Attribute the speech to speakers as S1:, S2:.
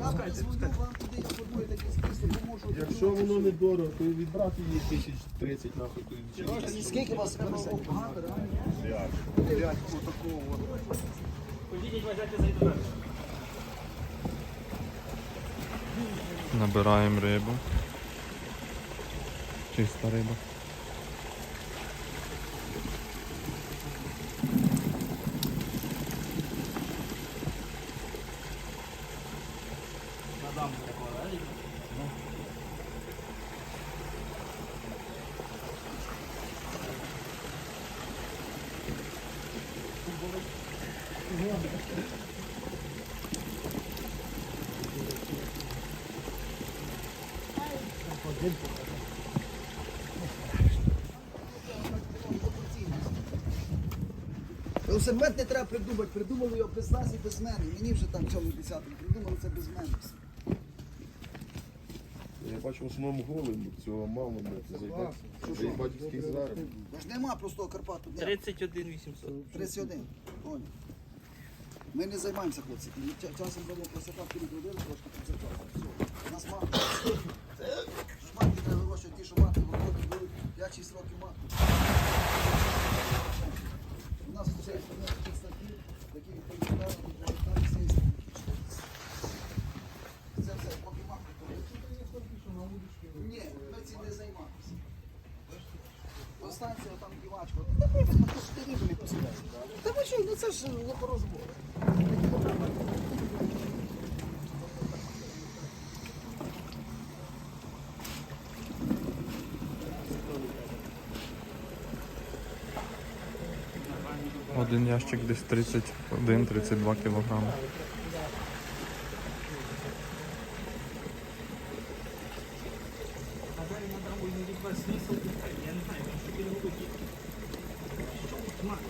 S1: Я позвоню вам туди, я формую такий список, поможу.
S2: Якщо воно не дорого, то відбрати її тисяч тридцять нахуй. то чи-
S1: Скільки у вас? Багато, реально? П'ять, отакого. от.
S3: Набираємо рибу. Чиста риба.
S1: Ну, Сегмент не треба придумати, придумали його без нас і без мене. Мені вже там в цьому десятому придумали це без мене.
S2: Я бачу в основному голим, цього мало, блядь, заїбать. Таких зараз.
S1: Бо ж нема простого Карпату.
S4: 31 800.
S1: 31. Понял. Ми не займаємося хлопці. Ми ча- часом красота вперед родину, трошки підзеркало. Все. У нас мати. Шматки треба вирощувати, ті, що мати, роки будуть 5-6 років мати. У нас все є такі статті, такі відповідальні, відповідальні сільські. Це все, поки мати. то Ні, ми цим не займаємося. Останься там дівачка. Та ти риби не посідаєш. Та ви що, ну це ж лопорозбор.
S3: Один ящик десь 31-32 кілограми.
S4: Тобто смысл, я не знаю, что переводить. Что тут мать?